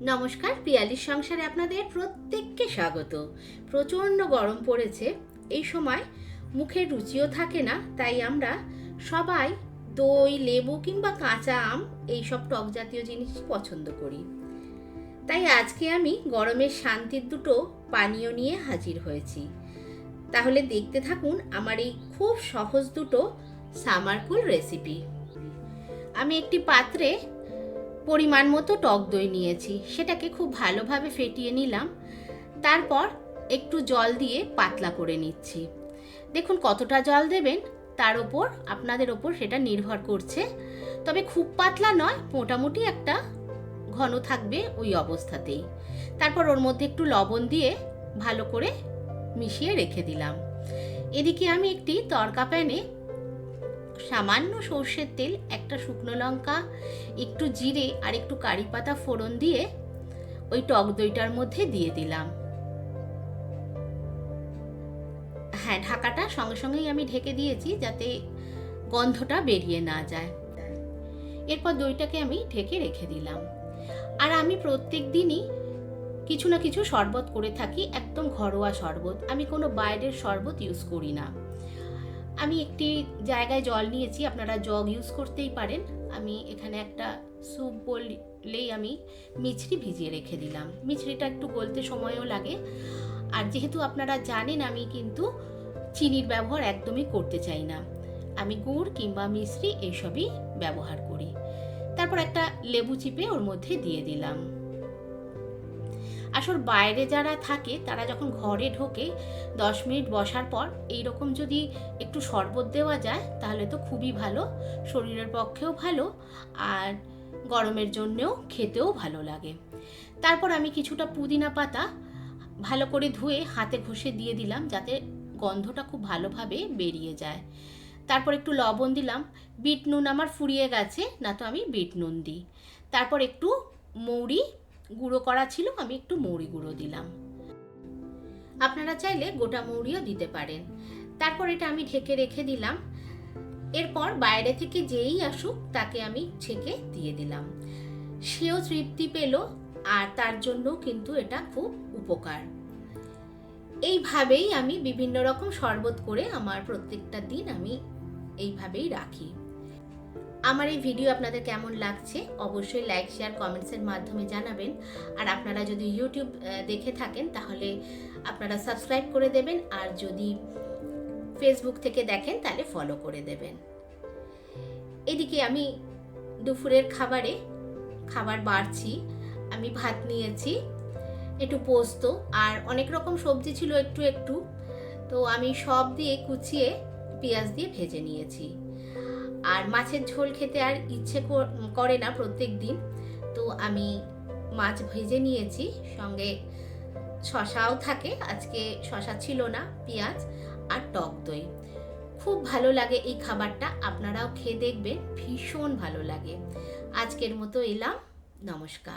নমস্কার, পিয়ালির সংসারে আপনাদের প্রত্যেককে স্বাগত। প্রচণ্ড গরম পড়েছে, এই সময় মুখে রুচিও থাকে না, তাই আমরা সবাই দই, লেবু কিংবা কাঁচা আম, এইসব টক জাতীয় জিনিস পছন্দ করি। তাই আজকে আমি গরমের শান্তির দুটো পানীয় নিয়ে হাজির হয়েছি। তাহলে দেখতে থাকুন আমার এই খুব সহজ দুটো সামারকুল রেসিপি। আমি একটি পাত্রে পরিমাণ মতো টক দই নিয়েছি। সেটাকে খুব ভালোভাবে ফেটিয়ে নিলাম। তারপর একটু জল দিয়ে পাতলা করে নিচ্ছি। দেখুন কতটা জল দেবেন, তার ওপর আপনাদের ওপর সেটা নির্ভর করছে। তবে খুব পাতলা নয়, মোটামুটি একটা ঘন থাকবে ওই অবস্থাতেই। তারপর ওর মধ্যে একটু লবণ দিয়ে ভালো করে মিশিয়ে রেখে দিলাম। এদিকে আমি একটি তরকা প্যানে সামান্য সর্ষের তেল, একটা শুকনো লঙ্কা, একটু জিরে আর একটু কারি পাতা ফোড়ন দিয়ে ওই টক দইটার মধ্যে দিয়ে দিলাম। হ্যাঁ ঢাকাটা সঙ্গে সঙ্গেই আমি ঢেকে দিয়েছি যাতে গন্ধটা বেরিয়ে না যায়। এরপর দইটাকে আমি ঢেকে রেখে দিলাম। আর আমি প্রত্যেক দিনই কিছু না কিছু শরবত করে থাকি, একদম ঘরোয়া শরবত। আমি কোনো বাইরের শরবত ইউজ করি না। আমি একটি জায়গায় জল নিয়েছি, আপনারা জগ ইউজ করতেই পারেন। আমি এখানে একটা স্যুপ বললেই আমি মিছরি ভিজিয়ে রেখে দিলাম। মিছরিটা একটু গলতে সময়ও লাগে। আর যেহেতু আপনারা জানেন, আমি কিন্তু চিনির ব্যবহার একদমই করতে চাই না। আমি গুড় কিংবা মিশ্রি এইসবই ব্যবহার করি। তারপর একটা লেবু চিপে ওর মধ্যে দিয়ে দিলাম। আসল বাইরে যারা থাকে, তারা যখন ঘরে ঢোকে, দশ মিনিট বসার পর এই রকম যদি একটু শরবত দেওয়া যায়, তাহলে তো খুবই ভালো, শরীরের পক্ষেও ভালো, আর গরমের জন্যেও খেতেও ভালো লাগে। তারপর আমি কিছুটা পুদিনা পাতা ভালো করে ধুয়ে হাতে ঘষে দিয়ে দিলাম, যাতে গন্ধটা খুব ভালোভাবে বেরিয়ে যায়। তারপর একটু লবণ দিলাম, বিট নুন আমার ফুরিয়ে গেছে, না তো আমি বিট নুন দিই। তারপর একটু মৌরি গুঁড়ো করা ছিল, আমি একটু মৌরি গুঁড়ো দিলাম। আপনারা চাইলে গোটা মৌরিও দিতে পারেন। তারপর এটা আমি ঢেকে রেখে দিলাম। এরপর বাইরে থেকে যেই আসুক, তাকে আমি ছেঁকে দিয়ে দিলাম। সেও তৃপ্তি পেল, আর তার জন্য কিন্তু এটা খুব উপকার। এইভাবেই আমি বিভিন্ন রকম শরবত করে আমার প্রত্যেকটা দিন আমি এইভাবেই রাখি। আমার এই ভিডিও আপনাদের কেমন লাগছে, অবশ্যই লাইক শেয়ার কমেন্টসের মাধ্যমে জানাবেন। আর আপনারা যদি ইউটিউব দেখে থাকেন, তাহলে আপনারা সাবস্ক্রাইব করে দেবেন। আর যদি ফেসবুক থেকে দেখেন, তাহলে ফলো করে দেবেন। এদিকে আমি দুপুরের খাবারে খাবার বাড়ছি, আমি ভাত নিয়েছি, একটু পোস্ত, আর অনেক রকম সবজি ছিল একটু একটু। তো আমি সব দিয়ে কুচিয়ে পেঁয়াজ দিয়ে ভেজে নিয়েছি। আর মাছের ঝোল খেতে আর ইচ্ছে করে না প্রত্যেক দিন। তো আমি মাছ ভেজে নিয়েছি, সঙ্গে শশাও থাকে, আজকে শশা ছিল না, পেঁয়াজ আর টক দই। খুব ভালো লাগে এই খাবারটা, আপনারাও খেয়ে দেখবেন, ভীষণ ভালো লাগে। আজকের মতো এলাম, নমস্কার।